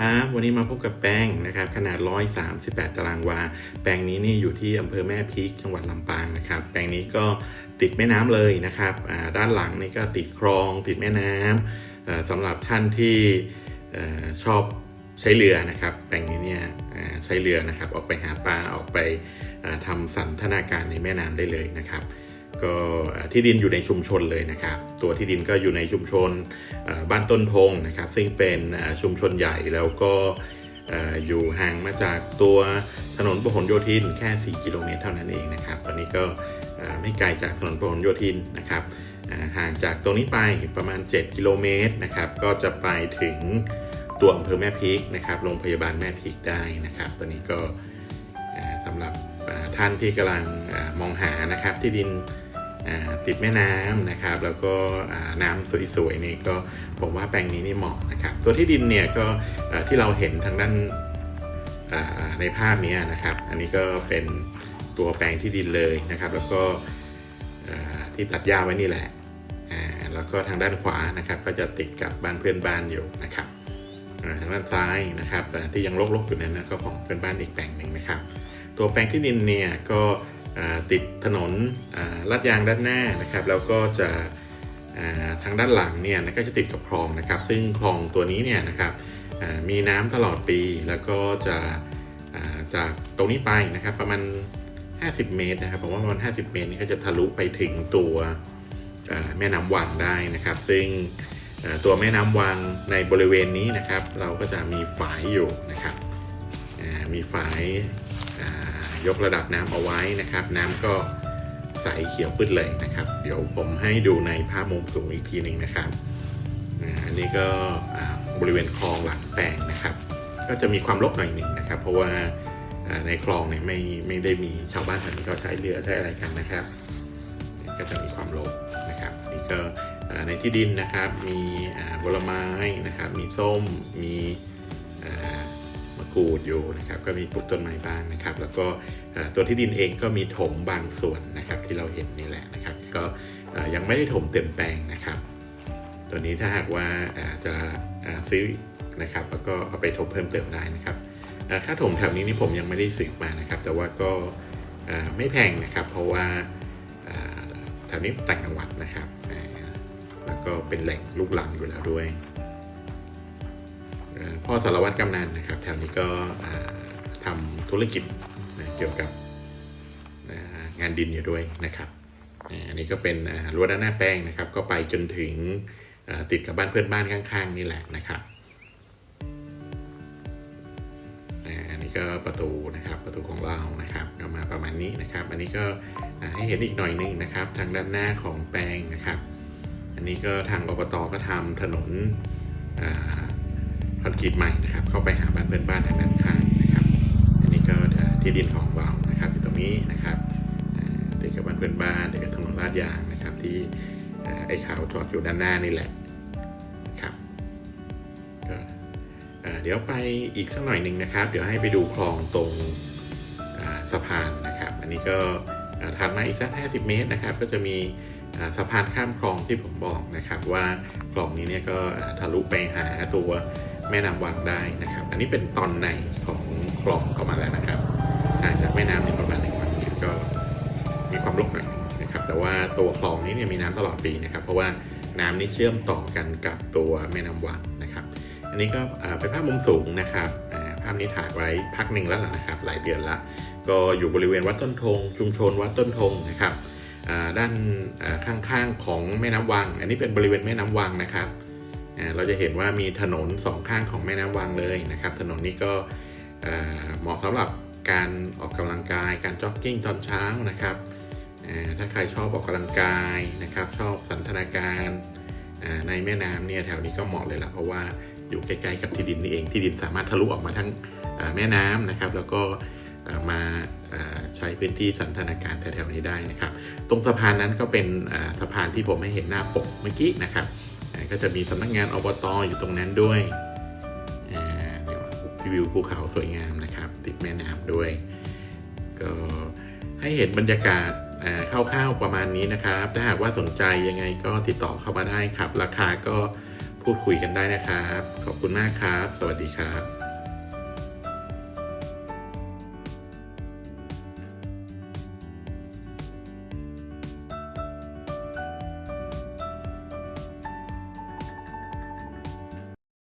ครับวันนี้มาพบกับแป้งนะครับขนาด 138 ตารางวา แปลงนี้นี่อยู่ที่อำเภอแม่พริกจังหวัดลำปางนะครับ แปลงนี้ก็ติดแม่น้ำเลยนะครับด้านหลังนี่ก็ติดคลองติดแม่น้ำเอ่อสำหรับท่านที่อชอบใช้เรือนะครับ แปลงนี้เนี่ยใช้เรือนะครับออกไปหาปลาออกไปอ่าทำสันทนาการในแม่น้ำได้เลยนะครับ ก็ที่ดินอยู่ในชุมชนเลยนะครับ ตัวที่ดินก็อยู่ในชุมชนบ้านต้นพงนะครับ ซึ่งเป็นชุมชนใหญ่แล้วก็ออยู่ห่างมาจากตัวถนนพหลโยธินแค่ 4 กิโลเมตรเท่านั้นเองนะครับ ตอนนี้ก็ไม่ไกลจากถนนพหลโยธินนะครับห่างจากตรงนี้ไปประมาณ 7 กิโลเมตรนะครับ ก็จะไปถึงตัวอำเภอแม่พริกนะครับโรงพยาบาลแม่พริกได้นะครับ ตอนนี้ก็สำหรับท่านที่กำลังอมองหานะครับที่ดิน ติดแม่น้ำนะครับ แล้วก็น้ำสวยๆนี่ก็ผมว่าแปลงนี้นี่เหมาะนะครับ ตัวที่ดินเนี่ยก็ที่เราเห็นทางด้านในภาพนี้นะครับ อันนี้ก็เป็นตัวแปลงที่ดินเลยนะครับ แล้วก็ที่ตัดหญ้าไว้นี่แหละแล้วก็ทางด้านขวานะครับก็จะติดกับบ้านเพื่อนบ้านอยู่นะครับทางด้านซ้ายนะครับที่ยังรกๆอยู่นั้นก็ของเพื่อนบ้านอีกแปลงหนึ่งนะครับ ตัวแปลงที่ดินเนี่ยก็ ติดถนนลาดยางด้านหน้านะครับ แล้วก็จะทางด้านหลังเนี่ยนะก็จะติดกับคลองนะครับ ซึ่งคลองตัวนี้เนี่ยนะครับมีน้ำตลอดปีแล้วก็จะจากตรงนี้ไปนะครับ ประมาณ 50 เมตรนะครับผมว่าประมาณ 50 เมตรนี่ก็จะทะลุไปถึงตัวแม่น้ำวังได้นะครับ ซึ่งตัวแม่น้ำวังในบริเวณนี้นะครับ เราก็จะมีฝายอยู่นะครับมีฝาย ยกระดับน้ำเอาไว้นะครับ น้ำก็ใสเขียวปื้ดเลยนะครับ เดี๋ยวผมให้ดูในภาพมุมสูงอีกทีหนึ่งนะครับอันนี้ก็บริเวณคลองหลังแปลงนะครับ ก็จะมีความรกหน่อยหนึ่งนะครับ เพราะว่าในคลองเนี่ยไม่ไม่ได้มีชาวบ้านแถวนี้เขาใช้เรือใช้อะไรกันนะครับ ก็จะมีความรกนะครับนี่ก็อ่าในที่ดินนะครับมีผลไม้นะครับ มีส้มมี กูดอยู่นะครับก็มีปลูกต้นไม้บ้างนะครับ แล้วก็ตัวที่ดินเองก็มีถมบางส่วนนะครับที่เราเห็นนี่แหละนะครับ ก็ยังไม่ได้ถมเต็มแปลงนะครับ ตัวนี้ถ้าหากว่าจะซื้อนะครับ แล้วก็เอาไปถมเพิ่มเติมได้นะครับค่าถมแถวนี้นี่ผมยังไม่ได้สืบมานะครับ แต่ว่าก็ไม่แพงนะครับ เพราะว่าแถวนี้ต่างจังหวัดนะครับ แล้วก็เป็นแหล่งลูกหลังอยู่แล้วด้วย พ่อสารวัตรกำนันนะครับแถวนี้ก็ทำธุรกิจนะเกี่ยวกับงานดินอยู่ด้วยนะครับอันนี้ก็เป็นรั้วด้านหน้าแป้งนะครับ ก็ไปจนถึงติดกับบ้านเพื่อนบ้านข้างๆ นี่แหละนะครับอันนี้ก็ประตูนะครับประตูของเรานะครับก็มาประมาณนี้นะครับ อันนี้ก็ให้เห็นอีกหน่อยหนึงนะครับ ทางด้านหน้าของแปลงนะครับ อันนี้ก็ทางอบตก็ทำถนน อ่าคอนกรีตใหม่นะครับ เข้าไปหาบ้านเพื่อนบ้านทางด้านข้างนะครับ อันนี้ก็ที่ดินของเรานะครับอยู่ตรงนี้นะครับติดกับบ้านเพื่อนบ้านติดกับถนนลาดยางนะครับ ที่ไอ้ขาวจอดอยู่ด้านหน้านี่แหละนะครับก็เดี๋ยวไปอีกสักหน่อยหนึ่งนะครับ เดี๋ยวให้ไปดูคลองตรงสะพานนะครับ อันนี้ก็ถัดมาอีกสัก 50 เมตรนะครับ ก็จะมีสะพานข้ามคลองที่ผมบอกนะครับ ว่าคลองนี้เนี่ยก็ทะลุไปหาตัว แม่น้ำวังได้นะครับ อันนี้เป็นตอนในของคลองเข้ามาแล้วนะครับห่างจากแม่น้ำเนี่ยประมาณหนึ่งพันเมตรก็มีความลึกหน่อยนะครับ แต่ว่าตัวคลองนี้เนี่ยมีน้ำตลอดปีนะครับ เพราะว่าน้ำนี่เชื่อมต่อกันกับตัวแม่น้ำวังนะครับ อันนี้ก็เป็นภาพมุมสูงนะครับภาพนี้ถ่ายไว้พักหนึ่งแล้วนะครับ หลายเดือนละก็อยู่บริเวณวัดต้นธงชุมชนวัดต้นธงนะครับด้านข้างๆของแม่น้ำวัง อันนี้เป็นบริเวณแม่น้ำวังนะครับ เราจะเห็นว่ามีถนนสองข้างของแม่น้ำวังเลยนะครับ ถนนนี้ก็เหมาะสำหรับการออกกำลังกาย การจ็อกกิ้งตอนเช้านะครับถ้าใครชอบออกกำลังกายนะครับ ชอบสันทนาการในแม่น้ำเนี่ยแถวนี้ก็เหมาะเลยละเพราะว่าอยู่ใกล้ๆกับที่ดินนี่เองที่ดินสามารถทะลุออกมาทั้งแม่น้ำนะครับ แล้วก็มาใช้พื้นที่สันทนาการแถวๆนี้ได้นะครับ ตรงสะพานนั้นก็เป็นสะพานที่ผมให้เห็นหน้าปกเมื่อกี้นะครับ ก็จะมีสำนักงานอบตอยู่ตรงนั้นด้วยอ่ารีวิวภูเขาสวยงามนะครับ ติดแม่น้ำด้วย ก็ให้เห็นบรรยากาศอ่าคร่าวๆประมาณนี้นะครับ ถ้าหากว่าสนใจยังไงก็ติดต่อเข้ามาได้ครับ ราคาก็พูดคุยกันได้นะครับ ขอบคุณมากครับ สวัสดีครับ